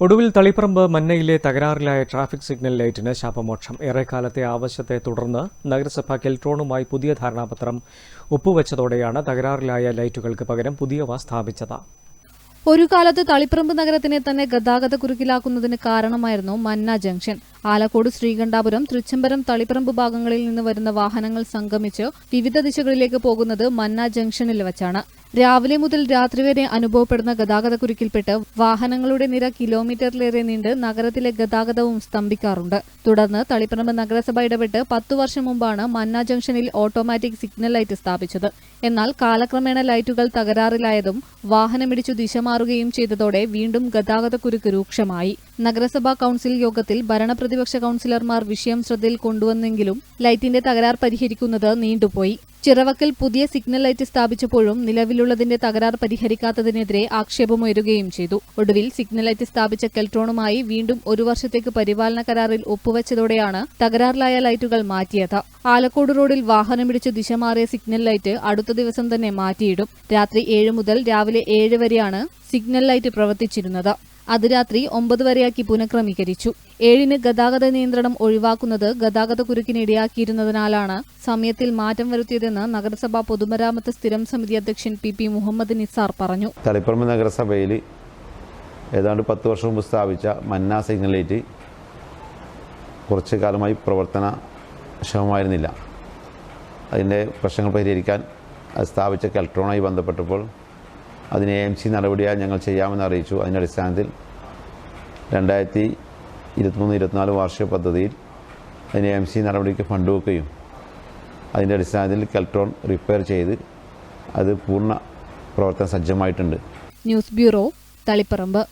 ഒടുവിൽ തളിപ്പറമ്പ് മന്നയിലെ തകരാറിലായ ട്രാഫിക് സിഗ്നൽ ലൈറ്റിന് ശാപമോക്ഷം. ഏറെക്കാലത്തെ ആവശ്യത്തെ തുടർന്ന് നഗരസഭ കെൽട്രോണുമായി പുതിയ ധാരണാപത്രം ഒപ്പുവെച്ചതോടെയാണ് തകരാറിലായ ലൈറ്റുകൾക്ക് പകരം പുതിയവ സ്ഥാപിച്ചത്. ഒരു കാലത്ത് തളിപ്പറമ്പ് നഗരത്തിനെ തന്നെ ഗതാഗത കുരുക്കിലാക്കുന്നതിന് കാരണമായിരുന്നു മന്ന ജംഗ്ഷൻ. ആലക്കോട് ശ്രീകണ്ഠാപുരം തൃച്ചംബരം തളിപ്പറമ്പ് ഭാഗങ്ങളിൽ നിന്ന് വരുന്ന വാഹനങ്ങൾ സംഗമിച്ച് വിവിധ ദിശകളിലേക്ക് പോകുന്നത് മന്ന ജംഗ്ഷനിൽ വച്ചാണ്. രാവിലെ മുതൽ രാത്രി വരെ അനുഭവപ്പെടുന്ന ഗതാഗത കുരുക്കിൽപ്പെട്ട് വാഹനങ്ങളുടെ നിര കിലോമീറ്ററിലേറെ നീണ്ട് നഗരത്തിലെ ഗതാഗതവും സ്തംഭിക്കാറുണ്ട്. തുടർന്ന് തളിപ്പറമ്പ് നഗരസഭ ഇടപെട്ട് പത്തു വർഷം മുമ്പാണ് മന്ന ജംഗ്ഷനിൽ ഓട്ടോമാറ്റിക് സിഗ്നൽ ലൈറ്റ് സ്ഥാപിച്ചത്. എന്നാൽ കാലക്രമേണ ലൈറ്റുകൾ തകരാറിലായതും വാഹനമിടിച്ചു ദിശ മാറുകയും ചെയ്തതോടെ വീണ്ടും ഗതാഗതക്കുരുക്ക് രൂക്ഷമായി. നഗരസഭാ കൌൺസിൽ യോഗത്തിൽ ഭരണപ്രതിപക്ഷ കൌൺസിലർമാർ വിഷയം ശ്രദ്ധയിൽ കൊണ്ടുവന്നെങ്കിലും ലൈറ്റിന്റെ തകരാർ പരിഹരിക്കുന്നത് നീണ്ടുപോയി. ചിറവക്കൽ പുതിയ സിഗ്നൽ ലൈറ്റ് സ്ഥാപിച്ചപ്പോഴും നിലവിലുള്ളതിന്റെ തകരാർ പരിഹരിക്കാത്തതിനെതിരെ ആക്ഷേപമുയരുകയും ചെയ്തു. ഒടുവിൽ സിഗ്നൽ ലൈറ്റ് സ്ഥാപിച്ച കെൽട്രോണുമായി വീണ്ടും ഒരു വർഷത്തേക്ക് പരിപാലന കരാറിൽ ഒപ്പുവെച്ചതോടെയാണ് തകരാറിലായ ലൈറ്റുകൾ മാറ്റിയത്. ആലക്കോട് റോഡിൽ വാഹനമിടിച്ച് ദിശ മാറിയ സിഗ്നൽ ലൈറ്റ് അടുത്ത ദിവസം തന്നെ മാറ്റിയിടും. രാത്രി ഏഴ് മുതൽ രാവിലെ ഏഴ് വരെയാണ് സിഗ്നൽ ലൈറ്റ് പ്രവർത്തിച്ചിരുന്നത്. അത് രാത്രി ഒമ്പത് വരെയാക്കി പുനഃക്രമീകരിച്ചു. ഏഴിന് ഗതാഗത നിയന്ത്രണം ഒഴിവാക്കുന്നത് ഗതാഗത കുരുക്കിന് ഇടയാക്കിയിരുന്നതിനാലാണ് സമയത്തിൽ മാറ്റം വരുത്തിയതെന്ന് നഗരസഭാ പൊതുമരാമത്ത് സ്ഥിരം സമിതി അധ്യക്ഷൻ പി പി മുഹമ്മദ് നിസാർ പറഞ്ഞു. തളിപ്പറമ്പ് നഗരസഭയിൽ ഏതാണ്ട് പത്ത് വർഷം മുമ്പ് സ്ഥാപിച്ച മന്ന സിഗ്നലേറ്റ് കുറച്ച് കാലമായി പ്രവർത്തനക്ഷമമായിരുന്നില്ല. അതിന്റെ പ്രശ്നങ്ങൾ പരിഹരിക്കാൻ സ്ഥാപിച്ച കെൽട്രോണായി ബന്ധപ്പെട്ടപ്പോൾ അതിന് എ എം സി നടപടിയാൽ ഞങ്ങൾ ചെയ്യാമെന്ന് അറിയിച്ചു. അതിന്റെ അടിസ്ഥാനത്തിൽ രണ്ടായിരത്തി ഇരുപത്തിമൂന്ന് ഇരുപത്തിനാല് വാർഷിക പദ്ധതിയിൽ അതിന് എം സി നടപടിക്ക് ഫണ്ട് വെക്കുകയും അതിന്റെ അടിസ്ഥാനത്തിൽ കെൽട്രോൺ റിപ്പയർ ചെയ്ത് അത് പൂർണ പ്രവർത്തന സജ്ജമായിട്ടുണ്ട്. News bureau Taliparamba.